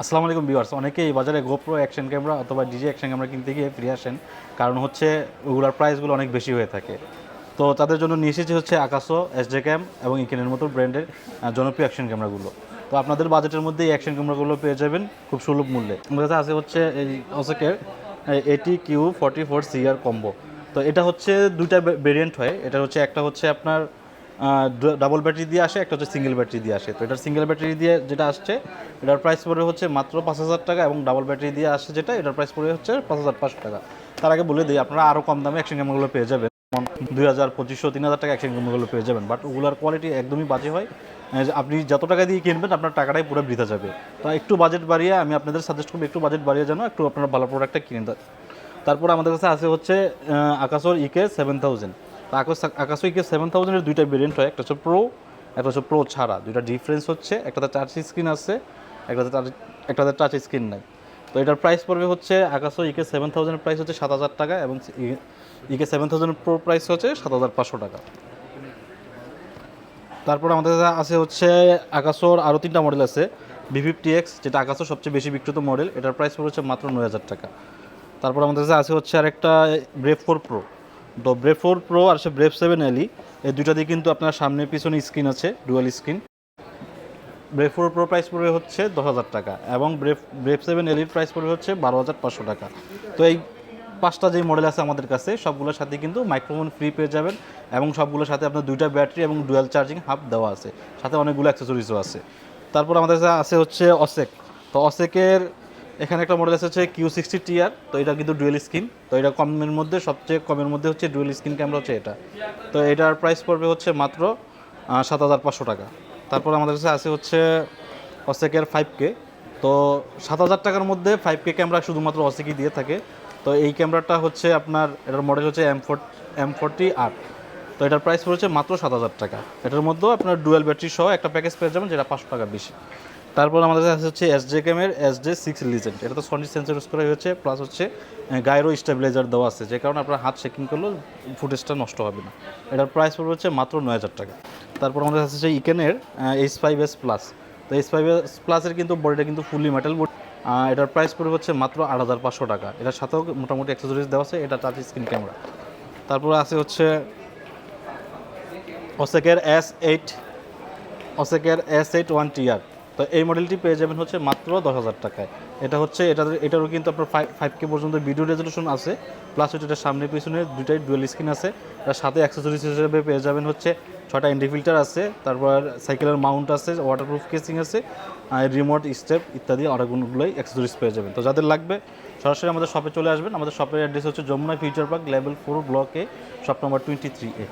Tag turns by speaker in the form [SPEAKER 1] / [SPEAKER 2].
[SPEAKER 1] আসসালামু আলাইকুম ভিউয়ার্স। অনেকেই বাজারে গোপ্রো অ্যাকশন ক্যামেরা অথবা ডিজি অ্যাকশন ক্যামেরা কিনতে গিয়ে ফিরে আসেন। কারণ হচ্ছে ওগুলোর প্রাইসগুলো অনেক বেশি হয়ে থাকে। তো তাদের জন্য নিয়ে এসেছি হচ্ছে আকাশো এসডে ক্যাম এবং ইকেনের মতো ব্র্যান্ডের জনপ্রিয় অ্যাকশন ক্যামেরাগুলো তো আপনাদের বাজেটের মধ্যে এই অ্যাকশন ক্যামেরাগুলো পেয়ে যাবেন খুব সুলভ মূল্যে। আমাদের কাছে আছে হচ্ছে এই অসেকের এটি Q forty four CR combo তো এটা হচ্ছে দুইটা ভেরিয়েন্ট হয়। এটা হচ্ছে একটা হচ্ছে আপনার ডাবল ব্যাটারি দিয়ে আসে, একটা হচ্ছে সিঙ্গেল ব্যাটারি দিয়ে আসে। তো এটার সিঙ্গেল ব্যাটারি দিয়ে যেটা আসছে, এটার প্রাইস পড়ে হচ্ছে মাত্র পাঁচ হাজার টাকা এবং ডাবল ব্যাটারি দিয়ে আসছে যেটা, এটার প্রাইস পড়ে হচ্ছে পাঁচ হাজার পাঁচশো টাকা। তার আগে বলে দিই, আপনারা আরও কম দামে অ্যাকশন ক্যামেরাগুলো পেয়ে যাবেন। দুই হাজার পঁচিশশো, তিন হাজার টাকা অ্যাকশন ক্যামেরাগুলো পেয়ে যাবেন। বাট ওগুলোর কোয়ালিটি একদমই বাজে হয়। আপনি যত টাকা দিয়ে কিনবেন, আপনার টাকাটাই পুরো বৃথা যাবে। তো একটু বাজেট বাড়িয়ে আমি আপনাদের সাজেস্ট করব, একটু বাজেট বাড়িয়ে যেন একটু আপনারা ভালো প্রোডাক্টটা কিনে দেন। তারপর আমাদের কাছে আছে হচ্ছে আকাশর EK seven thousand Akash Akash EK seven থাউজেন্ডের দুইটা ভেরিয়েন্ট হয়, একটা হচ্ছে প্রো একটা হচ্ছে প্রো ছাড়া। দুইটা ডিফারেন্স হচ্ছে, একটাতে টাচ স্ক্রিন আছে, একটাতে একটাতে টাচ স্ক্রিন নাই। তো এটার প্রাইস পড়বে হচ্ছে আকাশো ইকে সেভেন থাউজেন্ডের প্রাইস হচ্ছে সাত হাজার টাকা এবং EK seven thousand pro price হচ্ছে সাত হাজার পাঁচশো টাকা। তারপর আমাদের কাছে আছে হচ্ছে আকাশোর আরও তিনটা মডেল আছে বি ফিফটি এক্স যেটা আকাশোর সবচেয়ে বেশি বিক্রিত মডেল এটার প্রাইস পড়েছে মাত্র নয় হাজার টাকা। তারপর আমাদের কাছে আছে হচ্ছে আরেকটা ব্রেভ ফোর প্রো তো ব্রেভ ফোর প্রো আর সে ব্রেভ সেভেন এলি এই দুইটা দিয়ে কিন্তু আপনার সামনে পিছনে স্ক্রিন আছে dual screen brave four pro price পড়বে হচ্ছে দশ হাজার টাকা এবং ব্রেভ ব্রেভ সেভেন এলির প্রাইস পড়বে হচ্ছে বারো হাজার পাঁচশো টাকা। তো এই পাঁচটা যে মডেল আছে আমাদের কাছে, সবগুলোর সাথে কিন্তু মাইক্রোফোন ফ্রি পেয়ে যাবেন এবং সবগুলোর সাথে আপনার দুইটা ব্যাটারি এবং ডুয়াল চার্জিং হাব দেওয়া আছে। সাথে অনেকগুলো অ্যাক্সেসরিজও আছে। তারপর আমাদের কাছে আছে হচ্ছে অসেক তো অসেকের এখানে একটা মডেল আছে কিউ সিক্সটি টিআর তো এটা কিন্তু ডুয়েল স্ক্রিন তো এটা কমের মধ্যে, সবচেয়ে কমের মধ্যে হচ্ছে ডুয়েল স্ক্রিন ক্যামেরা হচ্ছে এটা। তো এটার প্রাইস পড়বে হচ্ছে মাত্র সাত হাজার পাঁচশো টাকা। তারপর আমাদের কাছে আছে হচ্ছে অসেকের ফাইভ কে তো সাত হাজার টাকার মধ্যে ফাইভ কে ক্যামেরা শুধুমাত্র অসেকই দিয়ে থাকে। তো এই ক্যামেরাটা হচ্ছে আপনার, এটার মডেল হচ্ছে এম ফোর এম ফোরটি আট তো এটার প্রাইস পড়েছে মাত্র সাত হাজার টাকা। এটার মধ্যেও আপনার ডুয়েল ব্যাটারি সহ একটা প্যাকেজ পেয়ে যাবেন, যেটা পাঁচশো টাকা বেশি। তারপর আমাদের কাছে হচ্ছে এস জে ক্যামের এস জে সিক্স লিজেন্ড এটা তো সনি সেন্সর ইউজ করা হয়েছে প্লাস হচ্ছে গায়েরও স্টেবিলাইজার দেওয়া আছে, যে কারণে আপনার হাত শেকিং করলেও ফুটেজটা নষ্ট হবে না। এটার প্রাইস পড়বে হচ্ছে মাত্র নয় হাজার টাকা। তারপর আমাদের কাছে হচ্ছে ইকেনের এইচ ফাইভ এস প্লাস তো এইচ ফাইভ এস প্লাসের কিন্তু বডিটা কিন্তু ফুললি মেটাল বডি এটার প্রাইস পড়বে হচ্ছে মাত্র আট হাজার পাঁচশো টাকা। এটার সাথেও মোটামুটি অ্যাক্সেসরিজ দেওয়া আছে, এটা টাচ স্ক্রিন ক্যামেরা তারপর আছে হচ্ছে ওসেকের এস এইট ওসেকের এস এইট ওয়ান টিআর তো এই মডেলটি পেয়ে যাবেন হচ্ছে মাত্র দশ হাজার টাকায়। এটা হচ্ছে, এটা এটারও কিন্তু আপনার ফাইভ ফাইভ কে পর্যন্ত ভিডিও রেজলিউশন আছে। প্লাস হচ্ছে এটা সামনে পিছনে দুইটাই ডুয়েল স্ক্রিন আছে। তার সাথে অ্যাক্সেসরিজ হিসেবে পেয়ে যাবেন হচ্ছে ছটা এন্ডি ফিল্টার আছে। তারপর সাইকেলের মাউন্ট আছে ওয়াটারপ্রুফ কেসিং আছে, আর রিমোট স্টেপ ইত্যাদি অনেকগুলোই অ্যাক্সেসরিজ পেয়ে যাবেন। তো যাদের লাগবে, সরাসরি আমাদের শপে চলে আসবেন। আমাদের শপের অ্যাড্রেস হচ্ছে Jamuna future park level four ব্লকে shop number twenty three A